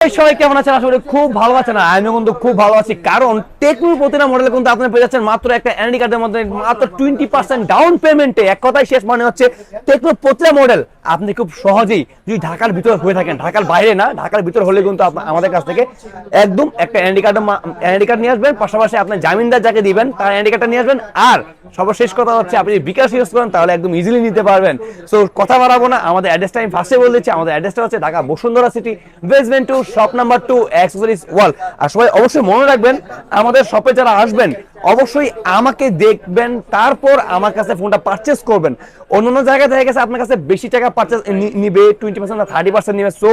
সবাই কেমন আছেন? আসলে খুব ভালো কিন্তু খুব ভালো আছি। কারণ প্রতিটা মডেলে কিন্তু আপনি পেয়ে যাচ্ছেন মাত্র একটা কার্ডের মধ্যে মাত্র টোয়েন্টি পার্সেন্ট ডাউন পেমেন্টে এক শেষ মানে হচ্ছে প্রতিটা মডেল আপনি খুব সহজেই যদি ঢাকার ভিতরে হয়ে থাকেন, ঢাকার বাইরে না, ঢাকার ভিতরে হলে কিন্তু আমাদের কাছ থেকে একদম একটা কার্ড এনডি কার্ড নিয়ে আসবেন। পাশাপাশি আপনার জামিনদার যাকে দিবেন, তার এনডি কার্ডটা নিয়ে আসবেন। আর সর্বশেষ কথা হচ্ছে, আপনি বিকাশ ইউজ করেন, তাহলে একদম ইজিলি নিতে পারবেন। সো কথা বাড়াবো না। আমাদের অ্যাড্রেসটা আমি ফার্স্টে বলে দিচ্ছি। আমাদের অ্যাড্রেসটা হচ্ছে Dhaka Bashundhara city basement two shop number two accessories wall আর সবাই অবশ্যই মনে রাখবেন আমাদের শপে যারা আসবেন অবশ্যই আমাকে দেখবেন, তারপর আমার কাছে ফোনটা পারচেস করবেন। অন্য অন্য জায়গায় দেখা গেছে, আপনার কাছে বেশি টাকা পারচেস নিবে টোয়েন্টি পার্সেন্ট থার্টি পার্সেন্ট নিবে। সো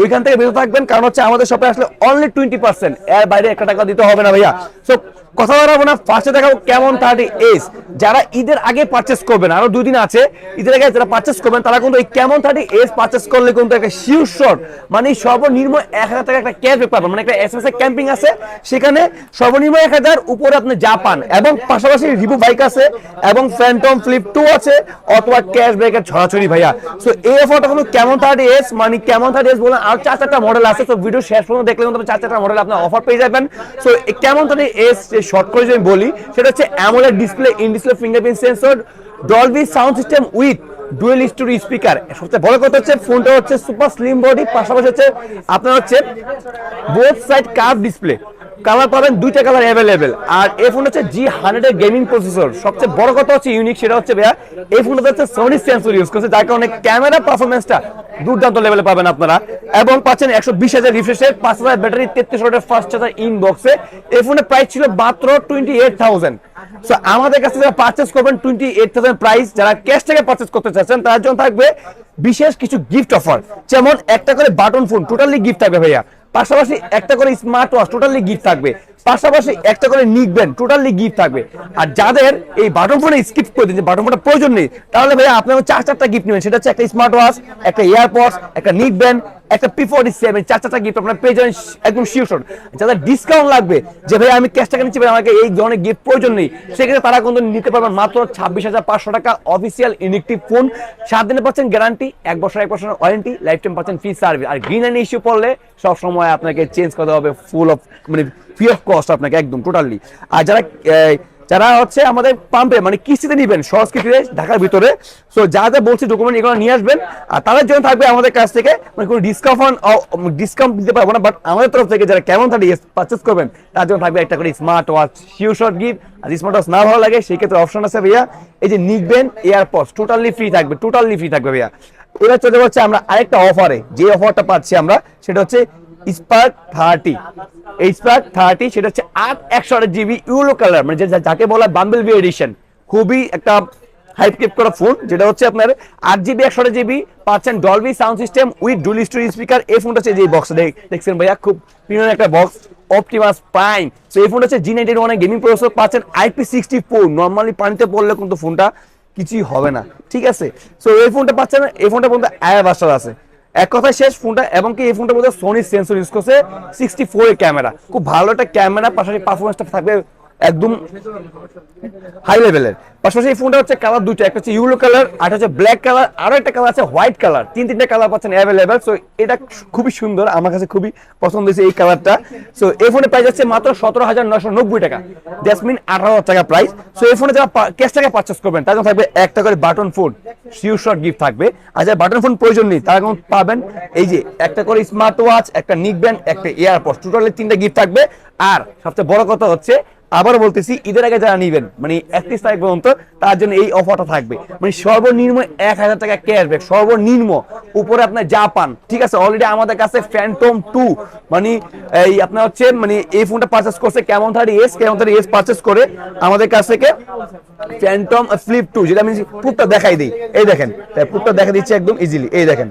ওইখান থেকে বেরো থাকবেন, কারণ হচ্ছে আমাদের শপে আসলে অনলি টোয়েন্টি পার্সেন্ট এর বাইরে একটা টাকা দিতে হবে না ভাইয়া। সো কথা বলব না ফার্স্টে দেখাবো কেমন থার্টি এস যারা ঈদের আগে পারচেস করবেন, আরও দুই দিন আছে, ঈদের আগে যারা পারচেস করবেন, তারা কিন্তু এই কেমন থার্টি এস পারচেস করলে কিন্তু একটা শিওর শট মানে সর্বনিম্ন এক হাজার টাকা একটা ক্যাশব্যাক পাবেন। মানে একটা এস এস ক্যাম্পিং আছে, সেখানে সর্বনিম্ন এক হাজার, উপরে আপনি যা পান এবং পাশাপাশি রিভু বাইক আছে এবং ফ্যান্টম ফ্লিপ টু আছে অথবা ক্যাশ ক্যাশব্যাকের ছড়াছড়ি ভাইয়া। সো এই অফারটা কিন্তু কেমন থার্টি এস মানে কেমন থার্টি এস বলেন আর চার চারটা মডেল আছে তো ভিডিও শেষ পর্যন্ত দেখলে কিন্তু চার চারটা মডেল আপনার অফার পেয়ে যাবেন। সো কেমন থার্টি এস শর্ট করে যদি বলি, সেটা হচ্ছে AMOLED display in display fingerprint sensor Dolby sound system with dual stereo speaker সবচেয়ে বড় কথা হচ্ছে ফোনটা হচ্ছে সুপার স্লিম বডি পাশাপাশি হচ্ছে আপনার হচ্ছে both side curve display colour পাবেন দুইটা কালার অ্যাভেলেবেল আর এই ফোন হচ্ছে জি হান্ড্রেড এর গেমিং প্রসেসর সবচেয়ে বড় কথা হচ্ছে ইউনিক সেটা হচ্ছে ভাইয়া, এই ফোনটা হচ্ছে সোনি সেন্সর ইউজ করছে, যার কারণে ক্যামেরা পারফরমেন্সটা দুর্দান্ত লেভেলে পাবেন আপনারা। এবং পাচ্ছেন একশো বিশ হাজার রিফ্রেশের পাঁচ হাজার ব্যাটারি তেত্রিশ ওয়াটের ফার্স্ট চার্জার ইন বক্সে এই ফোনের প্রাইস ছিল মাত্র টোয়েন্টি এইট থাউজেন্ড সো আমাদের কাছে যারা পারচেস করবেন টোয়েন্টি এইট থাউজেন্ড প্রাইস যারা ক্যাশ থেকে পারচেস করতে চাচ্ছেন তার জন্য থাকবে বিশেষ কিছু গিফট অফার যেমন একটা করে বাটন ফোন টোটালি গিফট থাকবে ভাইয়া। পাশাপাশি একটা করে স্মার্ট ওয়াচ টোটালি গিফট থাকবে। পাশাপাশি একটা করে নিকবেন টোটালি গিফট থাকবে। আর যাদের এই বাটন ফোনে স্কিপ করে দিন বাটন ফোনটা প্রয়োজন নেই, তাহলে ভাইয়া আপনার চার চারটা গিফট নেবেন। সেটা হচ্ছে একটা স্মার্ট ওয়াচ একটা এয়ারপডস একটা নিকবেন একটা পি ফোর্টি সেভেন চার চারটা গিফট আপনার পেয়ে যাবেন, একদম শিওর যাদের ডিসকাউন্ট লাগবে, যে ভাই আমি ক্যাশ টাকা নিচ্ছি ভাই আমাকে এই ধরনের গিফট প্রয়োজন নেই, সেক্ষেত্রে তারা কিন্তু নিতে পারবেন মাত্র ছাব্বিশ হাজার পাঁচশো টাকা অফিসিয়াল ইনেকটিভ ফোন সাত দিনে পাচ্ছেন গ্যারান্টি এক বছর, এক বছরের ওয়ারেন্টি লাইফ টাইম পাচ্ছেন ফ্রি সার্ভিস আর গ্রিন অ্যান্ড ইস্যু পড়লে সব সময় আপনাকে চেঞ্জ করতে হবে ফুল অফ মানে ফ্রি অফ কস্ট আপনাকে একদম টোটালি আর যারা যারা হচ্ছে আমাদের পাম্পে মানে কিস্তিতে নিবেন সহজ কিস্তিতে ঢাকার ভিতরে সো যা যা বলছি ডকুমেন্ট এগুলো নিয়ে আসবেন, আর তাদের জন্য থাকবে আমাদের কাছ থেকে মানে কোনো ডিসকাউন্ট ডিসকাউন্ট দিতে পারব না বাট আমাদের তরফ থেকে যারা কেমন থাকবে পারচেস করবেন, তার জন্য থাকবে একটা করে smart watch sure shot gift আর স্মার্ট ওয়াচ না ভালো লাগে, সেই ক্ষেত্রে অপশন আছে ভাইয়া। এই যে নিকবেন এয়ারপডস টোটালি ফ্রি থাকবে টোটালি ফ্রি থাকবে ভাইয়া। এবার চলে যাচ্ছে আমরা আরেকটা অফারে যে অফারটা পাচ্ছি আমরা, সেটা হচ্ছে স্পার্ক থার্টি এই স্পার্ক থার্টি সেটা হচ্ছে আট একশো আট জিবি ইউলো কালার মানে যাকে বলা বাম্বেল বি এডিশন খুবই একটা হাইপ কিপ করা ফোন যেটা হচ্ছে আপনার আট জিবি একশো আট জিবি পাচ্ছেন Dolby sound system with dual stereo speaker এই ফোনটা হচ্ছে যে বক্স দেখছেন ভাইয়া, খুব প্রিমিয়াম একটা বক্স অপটিমাস প্রাইম সো এই ফোনটা হচ্ছে জি নাইনটি ওয়ানের গেমিং প্রসেসর পাচ্ছেন আইপি সিক্সটি ফোর নর্মালি পানিতে পড়লে কিন্তু ফোনটা কিছুই হবে না। ঠিক আছে? সো এই ফোনটা পাচ্ছেন এই ফোনটা পর্যন্ত আয়া বাসার আছে। এক কথায় শেষ ফোনটা এবং কি এই ফোনটার মধ্যে সোনি সেন্সর ইউজ করছে সিক্সটি ফোর ক্যামেরা খুব ভালো একটা ক্যামেরা পাশাপাশি পারফরমেন্সটা থাকবে একদম হাই লেভেলের পাশাপাশি এই ফোনটা হচ্ছে কালার দুটো একটা হচ্ছে ইউলো কালার আর হচ্ছে ব্ল্যাক কালার আরও একটা কালার আছে হোয়াইট কালার তিন তিনটা কালার পাচ্ছেন অ্যাভেলেবেল সো এটা খুবই সুন্দর, আমার কাছে খুবই পছন্দ হয়েছে এই কালারটা সো এই ফোনে প্রাইস হচ্ছে মাত্র সতেরো হাজার নশো নব্বই টাকা। দ্যাটস মিন আঠারো হাজার টাকা প্রাইস সো এই ফোনে যারা ক্যাশ টাকা পারচেস করবেন তার জন্য থাকবে একটা করে button phone sure shot gift থাকবে। আর যারা বাটন ফোন প্রয়োজন নেই, তারা কিন্তু পাবেন এই যে একটা করে স্মার্ট ওয়াচ একটা নিক ব্যান্ড একটা এয়ারপড টোটালি তিনটা গিফট থাকবে। আর সবচেয়ে বড় কথা হচ্ছে আবার বলতেছি, ঈদের আগে যারা নিবেন মানে একত্রিশ তারিখ পর্যন্ত, তার জন্য এই অফারটা থাকবে। মানে সর্বনিম্ন এক হাজার টাকা ক্যাশব্যাক সর্বনিম্ন। উপরে আপনার যা পান ঠিক আছে? অলরেডি আমাদের কাছে ফ্যান্টম টু মানে এই আপনার হচ্ছে মানে এই ফোনটা পারচেস করছে Camon thirty S Camon thirty S purchase করে আমাদের কাছ থেকে ফ্যান্টম ফ্লিপ টু যেটা আমি পুটটা দেখাই দিই। এই দেখেন পুটটা দেখা দিচ্ছে একদম ইজিলি এই দেখেন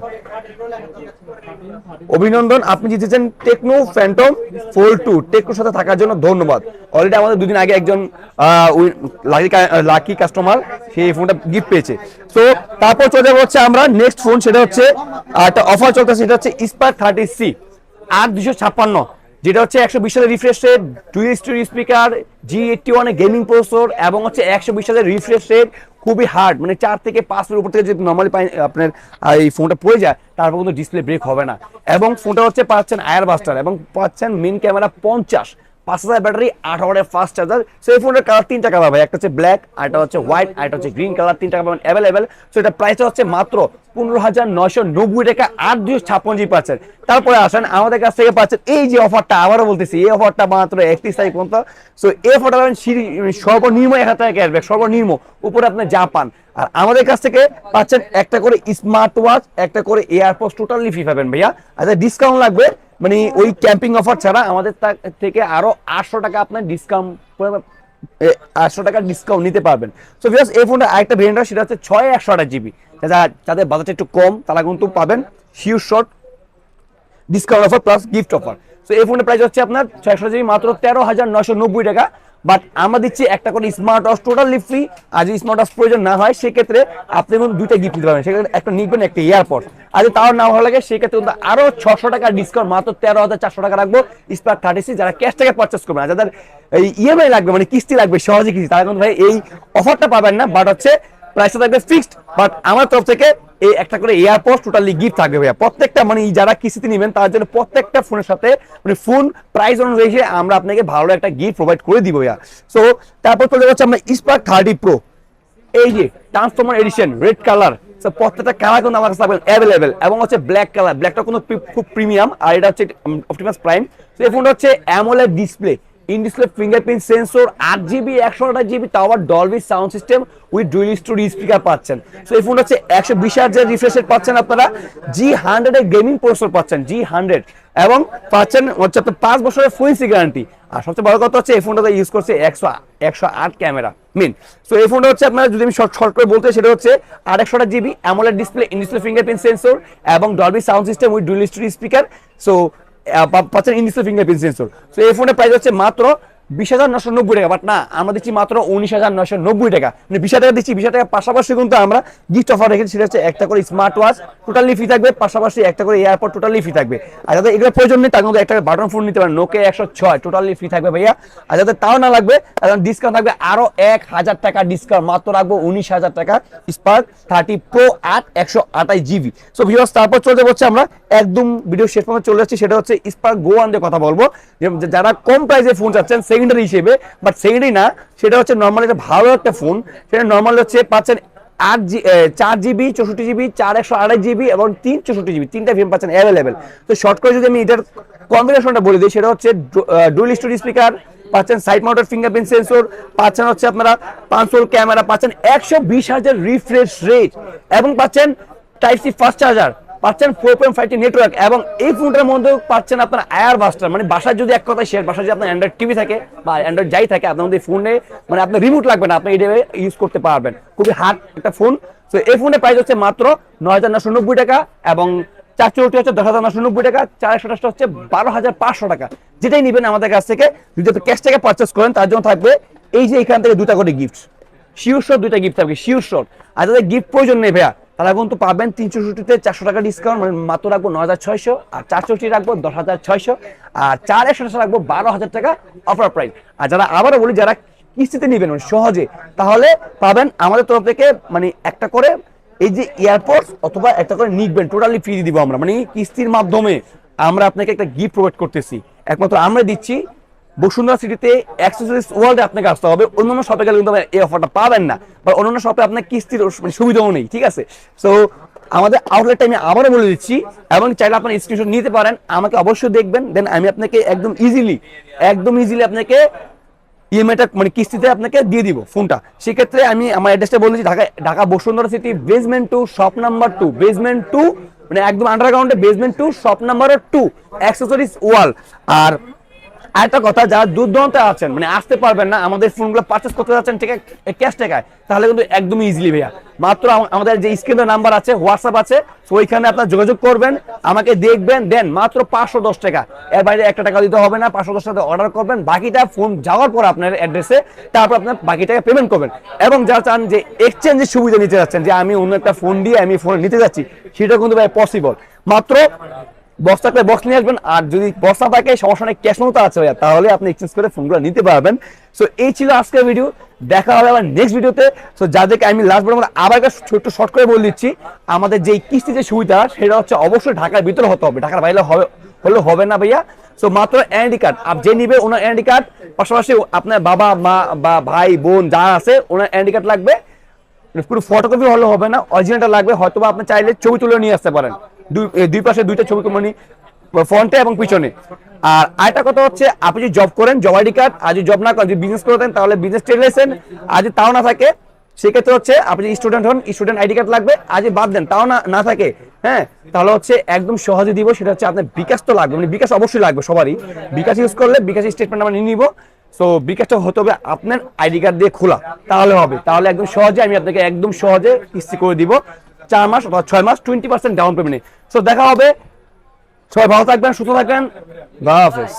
অভিনন্দন, আপনি জিতেছেন টেকনো ফ্যান্টম ফোর টু টেকনোর সাথে থাকার জন্য ধন্যবাদ। অলরেডি আমাদের দুদিন আগে একজন লাকি কাস্টমার সেই ফোনটা গিফট পেয়েছে। তো তারপর চলে হচ্ছে আমরা নেক্সট ফোন সেটা হচ্ছে একটা অফার চলতেছে, সেটা হচ্ছে স্পার থার্টি সি আর দুশো ছাপ্পান্ন। যেটা হচ্ছে একশো বিশ হাজার refresh rate two speaker G eighty ওয়ানে গেমিং প্রসেসর এবং হচ্ছে একশো বিশ হাজার রিফ্রেশ রেট খুবই হার্ড মানে চার থেকে পাঁচের উপর থেকে যদি নর্মালি আপনার এই ফোনটা পড়ে যায়, তারপর কিন্তু ডিসপ্লে ব্রেক হবে না। এবং ফোনটা হচ্ছে পাচ্ছেন আয়ার বাস্টার এবং পাচ্ছেন মেন ক্যামেরা পঞ্চাশ। পাঁচ হাজার ব্যাটারি, আট হাওয়ারের ফাস্ট চার্জার সো এই ফোনের কালার তিনটা কালার ভাই, একটা হচ্ছে ব্ল্যাক আরেকটা হচ্ছে হোয়াইট আরেকটা হচ্ছে গ্রিন কালার তিনটা কালার অ্যাভেলেবেল সো এটা প্রাইসটা হচ্ছে মাত্র পনেরো হাজার নয়শো নব্বই টাকা, আট দুশো ছাপ্পন জি পাচ্ছেন। তারপরে আসেন, আমাদের কাছ থেকে পাচ্ছেন এই যে অফারটা আবারও বলতেছি, এই অফারটা মাত্র একত্রিশ তারিখ পর্যন্ত। সো এই অফারটা পাবেন সর্বনিম্ন এক হাজার টাকা ক্যাশব্যাক সর্বনিম্ন, উপরে আপনি যা পান আর আমাদের কাছ থেকে পাচ্ছেন একটা করে স্মার্ট ওয়াচ একটা করে এয়ারপোর্ট টোটালি ফ্রি পাবেন ভাইয়া। আচ্ছা ডিসকাউন্ট লাগবে মানে ওই ক্যাম্পিং অফার ছাড়া আমাদের থেকে আরও আটশো টাকা আপনার ডিসকাউন্ট আটশো টাকা ডিসকাউন্ট নিতে পারবেন। সো ভিউয়ার্স এই ফোনটা আরেকটা ভেরিয়েন্ট সেটা হচ্ছে ছয় একশো আঠাশ জিবি যাদের বাজারটা একটু কম, তারা কিন্তু পাবেন huge short discount offer plus gift offer so এই ফোনের প্রাইস হচ্ছে আপনার ছয়শো জিবি মাত্র তেরো হাজার নশো নব্বই টাকা। বাট আমরা দিচ্ছি একটা করে স্মার্ট ওয়াচ টোটালি ফ্রি আর যদি স্মার্ট ওয়াচ প্রয়োজন না হয়, সেক্ষেত্রে আপনি কিন্তু দুইটা গিফট নিতে পারবেন। সেক্ষেত্রে একটা নিবেন, একটা এয়ারপড আর যদি তাও না ভালো লাগে, সেক্ষেত্রে কিন্তু আরও ছশো টাকা ডিসকাউন্ট মাত্র তেরো হাজার চারশো টাকা রাখব। স্মার্ট থার্টি সিক্স যারা ক্যাশ টাকা পারচেস করবেন আর যাদের ইএমআই লাগবে মানে কিস্তি লাগবে, সহজে কিস্তি, তারা কিন্তু ভাই এই অফারটা পাবেন না। বাট হচ্ছে প্রাইসটা থাকবে ফিক্সড বাট আমার তরফ থেকে এই একটা করে এয়ারপোর্ট টোটালি গিফট থাকবে ভাইয়া। প্রত্যেকটা মানে যারা কিস্তিতে নেবেন, তার জন্য প্রত্যেকটা ফোনের সাথে মানে ফোন প্রাইস অনুযায়ী আমরা আপনাকে ভালো একটা গিফট প্রোভাইড করে দিব ভাইয়া। সো তারপর চলে যাচ্ছে আমরা স্পার্ক থার্টি প্রো এই যে ট্রান্সফর্মার এডিশন রেড কালার প্রত্যেকটা কালার কিন্তু আমার কাছে অ্যাভেলেবেল এবং হচ্ছে ব্ল্যাক কালার ব্ল্যাকটা কিন্তু খুব প্রিমিয়াম আর এটা হচ্ছে অপটিমাস প্রাইম তো এই ফোনটা হচ্ছে AMOLED display in display fingerprint sensor আট জিবি একশো আঠাশ জিবি আবার Dolby sound system with dual stereo speaker পাচ্ছেন। সো এই ফোনটা হচ্ছে একশো বিশ হাজার রিফ্রেশ রেট পাচ্ছেন আপনারা। জি হান্ড্রেডের গেমিং প্রসেসর পাচ্ছেন জি হান্ড্রেড এবং পাচ্ছেন হচ্ছে আপনার পাঁচ বছরের ফুয়েন্সি গ্যারান্টি আর সবচেয়ে বড় কথা হচ্ছে, এই ফোনটাতে ইউজ করছে একশো একশো আট ক্যামেরা। মেন সো এই ফোনটা হচ্ছে আপনারা যদি আমি শর্ট শর্ট করে বলতে সেটা হচ্ছে আর একশো GB AMOLED display in display fingerprint sensor এবং Dolby sound system with dual stereo speaker so পাচ্ছেন in display fingerprint sensor so এই ফোনের প্রাইস হচ্ছে মাত্র বিশ হাজার নশো নব্বই টাকা বাট না, আমরা দিচ্ছি মাত্র উনিশ হাজার নশো নব্বই টাকা। মানে বিশ টাকা দিচ্ছি, বিশ টাকা পাশাপাশি কিন্তু আমরা গিফট অফার রেখেছি, সেটা হচ্ছে একটা করে স্মার্ট ওয়াচ টোটালি ফ্রি থাকবে, পাশাপাশি একটা করে এয়ারপোর্ট টোটালি ফ্রি থাকবে। আর যাদের এগুলো প্রয়োজন নেই, তার মধ্যে একটা বাটন ফোন নিতে পারেন নোকে একশো ছয় টোটালি ফ্রি থাকবে ভাইয়া। আর যাদের তাও না লাগবে তাদের ডিসকাউন্ট থাকবে আরও এক হাজার টাকা ডিসকাউন্ট মাত্র রাখব উনিশ হাজার টাকা স্পার্ক থার্টি প্রো আট একশো আঠাশ জিবি সো ভিউয়ার্স তারপর চলতে হচ্ছে আমরা, একদম ভিডিও শেষ পর্যন্ত চলে যাচ্ছি, সেটা হচ্ছে স্পার্ক গোয়ান দিয়ে কথা বলব। যারা কম প্রাইসে ফোন চাচ্ছেন সেকেন্ডারি হিসেবে বাট সেকেন্ডারি না, সেটা হচ্ছে নর্মালি একটা ভালো একটা ফোন সেটা নর্মাল হচ্ছে পাচ্ছেন আট জি চার জিবি, চৌষট্টি জিবি, চার একশো আড়াই জিবি এবং তিন চৌষট্টি জিবি, তিনটা ভেরিয়েন্ট পাচ্ছেন অ্যাভেলেবেল তো শর্ট করে যদি আমি এটার কম্বিনেশনটা বলে দিই, সেটা হচ্ছে ডুয়েল স্টোরি স্পিকার পাচ্ছেন সাইড মাউন্টেড ফিঙ্গারপ্রিন্ট সেন্সর পাচ্ছেন হচ্ছে আপনারা পাঁচশোল ক্যামেরা পাচ্ছেন একশো বিশ হাজার রিফ্রেশ রেট এবং পাচ্ছেন টাইপ সি ফাস্ট চার্জার পাচ্ছেন four point five G network এবং এই ফোনটার মধ্যে পাচ্ছেন আপনার আয়ার বাস্টার মানে বাসায় যদি এক কথায় শেয়ার বাসায় যদি আপনার অ্যান্ড্রয়েড টিভি থাকে বা অ্যান্ড্রয়েড যাই থাকে, আপনার মধ্যে ফোনে মানে আপনার রিমোট লাগবে না, আপনি এটা ইউজ করতে পারবেন। খুবই হার্ড একটা ফোন তো এই ফোনের প্রাইস হচ্ছে মাত্র নয় হাজার নশো নব্বই টাকা এবং চার চৌটি হচ্ছে দশ হাজার নশো নব্বই টাকা, চার একশো আঠাশটা হচ্ছে বারো হাজার পাঁচশো টাকা। যেটাই নেবেন আমাদের কাছ থেকে, যদি আপনি ক্যাশ থেকে পারচেস করেন, তার জন্য থাকবে এই যে এখান থেকে দুটা করে গিফট শিওর শট দুইটা গিফট থাকবে শিওর শট আর যাদের গিফট প্রয়োজন নেই ভাইয়া তারা কিন্তু পাবেন তিনশো ষষ্টিতে চারশো টাকা ডিসকাউন্ট মানে মাত্র রাখব নয় হাজার ছয়শো, আর চার চৌষট্টি রাখব দশ হাজার ছয়শো, আর চার একশো রাখব বারো হাজার টাকা অফার প্রাইস আর যারা আবারও বলি, যারা কিস্তিতে নেবেন মানে সহজে, তাহলে পাবেন আমাদের তরফ থেকে মানে একটা করে এই যে এয়ারপোর্টস অথবা একটা করে নিকবেন টোটালি ফ্রি দিব আমরা। মানে কিস্তির মাধ্যমে আমরা আপনাকে একটা গিফট প্রোভাইড করতেছি। একমাত্র আমরা দিচ্ছি। বসুন্ধরা সিটিতে অ্যাক্সেসরিজ ওয়ার্ল্ডে আপনাকে আসতে হবে। অন্যান্য শপে গেলে কিন্তু এই অফারটা পাবেন না। বা অন্যান্য শপে আপনার কিস্তির মানে সুবিধাও নেই, ঠিক আছে? সো আমাদের আউটলেটটা আমি আবারও বলে দিচ্ছি, এবং চাইলে আপনার স্ক্রিনশট নিতে পারেন, আমাকে অবশ্যই দেখবেন দেন আমি আপনাকে একদম ইজিলি একদম ইজিলি আপনাকে ইএমআইটা মানে কিস্তিতে আপনাকে দিয়ে দিব ফোনটা সেক্ষেত্রে আমি আমার অ্যাড্রেসটা বলেছি Dhaka Dhaka Bashundhara city basement two shop number two basement two মানে একদম আন্ডারগ্রাউন্ডে basement two shop number two accessories wall আর আরেকটা কথা, যারা দূর দূরান্তে আছেন মানে আসতে পারবেন না, আমাদের ফোনগুলো পারচেস করতে যাচ্ছেন, ঠিক ক্যাশ টাকায়, তাহলে কিন্তু একদমই ইজিলি ভাইয়া। মাত্র আমাদের যে স্ক্রিনের নাম্বার আছে হোয়াটসঅ্যাপ আছে ওইখানে আপনার যোগাযোগ করবেন, আমাকে দেখবেন, দেন মাত্র পাঁচশো দশ টাকা। এর বাইরে একটা টাকা দিতে হবে না, পাঁচশো দশ টাকা অর্ডার করবেন, বাকিটা ফোন যাওয়ার পর আপনার অ্যাড্রেসে তারপর আপনার বাকি টাকা পেমেন্ট করবেন। এবং যারা চান যে এক্সচেঞ্জের সুবিধা নিতে যাচ্ছেন, যে আমি অন্য একটা ফোন দিয়ে আমি ফোন নিতে যাচ্ছি সেটা কিন্তু ভাই পসিবল মাত্র বক্স থাকলে বক্স নিয়ে আসবেন। আর যদি বক্স না থাকে, সমস্যা নেই ক্যাশ মতো আছে ভাইয়া, তাহলে আপনি এক্সচেঞ্জ করে ফোনগুলো নিতে পারবেন। সো এই ছিল আজকের ভিডিও দেখা হবে আবার নেক্সট ভিডিওতে সো যাদেরকে আমি লাস্ট বড় আবার একটা শর্ট করে বলে দিচ্ছি। আমাদের যে কিস্তি যে সুবিধা, সেটা হচ্ছে অবশ্যই ঢাকার ভিতরে হতে হবে। ঢাকার বাইরে হবে হলে হবে না ভাইয়া। সো মাত্র এনআইডি কার্ড আপ যে নিবে ওনার এনআইডি কার্ড পাশাপাশি আপনার বাবা, মা বা ভাই, বোন যা আছে, ওনার এনআইডি কার্ড লাগবে। পুরো ফটোকপি হলে হবে না অরিজিনালটা লাগবে। হয়তো বা আপনি চাইলে ছবি তুলে নিয়ে আসতে পারেন। দুই পাশে দুইটা ছবি মানে ফ্রন্টে এবং পিছনে। আর আরেকটা কথা হচ্ছে, আপনি যদি জব করেন জব আইডি কার্ড আর যদি জব না করেন, যদি বিজনেস দেন তাহলে বিজনেস ট্রেড লাইসেন্স আর যদি তাও না থাকে, সেক্ষেত্রে হচ্ছে, আপনি যদি স্টুডেন্ট হন স্টুডেন্ট আইডি কার্ড লাগবে যদি বাদ দেন, তাও না না থাকে হ্যাঁ? তাহলে হচ্ছে, একদম সহজে দিব, সেটা হচ্ছে আপনার বিকাশ তো লাগবে মানে বিকাশ অবশ্যই লাগবে সবারই। বিকাশ ইউজ করলে বিকাশ স্টেটমেন্ট আমরা নিয়ে নিব। সো বিকাশটা হতে হবে আপনার আইডি কার্ড দিয়ে খোলা। তাহলে হবে, তাহলে একদম সহজে আমি আপনাকে একদম সহজে কিস্তি করে দিব। চার মাস অথবা ছয় মাস টোয়েন্টি পার্সেন্ট ডাউন পেমেন্টে সো দেখা হবে। সবাই ভালো থাকবেন, সুস্থ থাকবেন। হাফিজ।